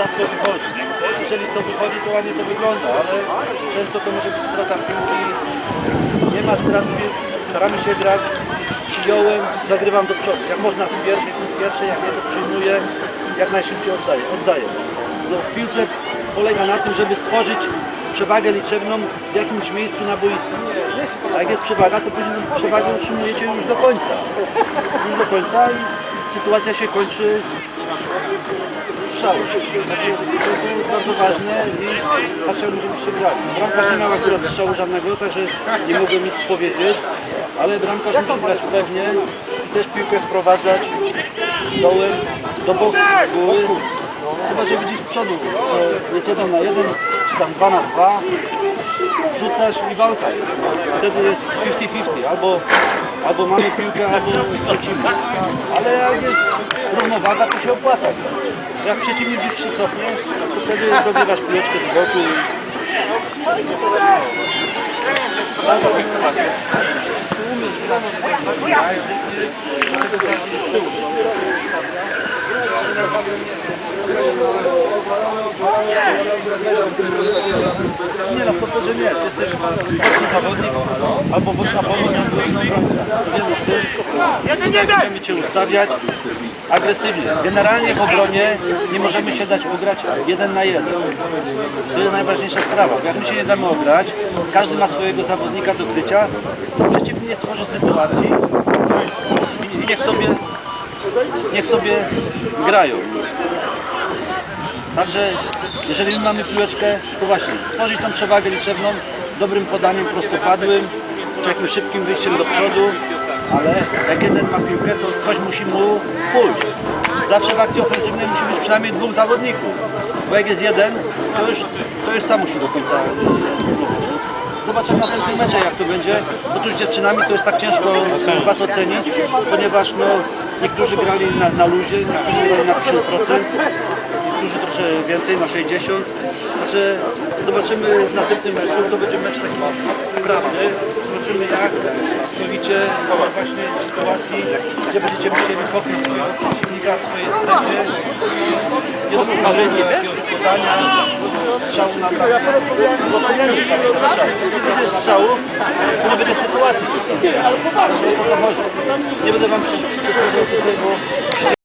rzadko wychodzi. Jeżeli to wychodzi, to ładnie to wygląda, ale często to może być strata piłki. Nie ma strat piłki, staramy się grać przyjąłem, zagrywam do przodu. Jak można w pierwszej, w pierwszej jak nie to przyjmuję, jak najszybciej oddaję. oddaję. No, w piłce polega na tym, żeby stworzyć przewagę liczebną w jakimś miejscu na boisku. A jak jest przewaga, to później przewagę utrzymujecie już do końca. Już do końca i sytuacja się kończy strzał. Także to, jest bardzo ważne i chciałbym, żebyście grali. Bramkarz nie miał akurat strzału żadnego, także nie mogłem nic powiedzieć, ale bramkarz musi grać pewnie i też piłkę wprowadzać dołem, do boku, góry. Chyba, że widzisz z przodu, że jest jeden na jeden, czy tam dwa na dwa, rzucasz i walka jest. Wtedy jest 50-50, albo, albo mamy piłkę, albo stracimy. Ale jak jest równowaga, to się opłaca. Jak przeciwnik już się cofnie, to wtedy dogrywasz piłeczkę do boku i Nie, na stoperze nie. To jest też boczny zawodnik, albo boczna pomoc, wiemy w tym. Tutaj będziemy Cię ustawiać agresywnie. Generalnie w obronie nie możemy się dać ugrać jeden na jeden. To jest najważniejsza sprawa. Jak my się nie damy ograć, każdy ma swojego zawodnika do krycia, to przeciwnik nie stworzy sytuacji i, i niech sobie niech sobie grają. Także jeżeli my mamy piłeczkę, to właśnie stworzyć tą przewagę liczebną dobrym podaniem prostopadłym, czy jakimś szybkim wyjściem do przodu, ale jak jeden ma piłkę, to ktoś musi mu pójść. Zawsze w akcji ofensywnej musi być przynajmniej dwóch zawodników, bo jak jest jeden, to już, to już sam musi do końca. Zobaczymy w następnym meczu jak to będzie, bo tu z dziewczynami to jest tak ciężko Was ocenić, ponieważ no, niektórzy grali na, na luzie, niektórzy grali na 50%, niektórzy trochę więcej, na 60%. Znaczy, zobaczymy w następnym meczu, to będzie mecz taki prawny. Zobaczymy jak stoicie właśnie w sytuacji, gdzie będziecie musieli popchnąć swojego przeciwnika w swojej strefie. Nie dopuszczenie jakiegoś podania, strzału na. Nie będzie strzału, to nie będzie sytuacji. Nie będę wam przeszkadzał bo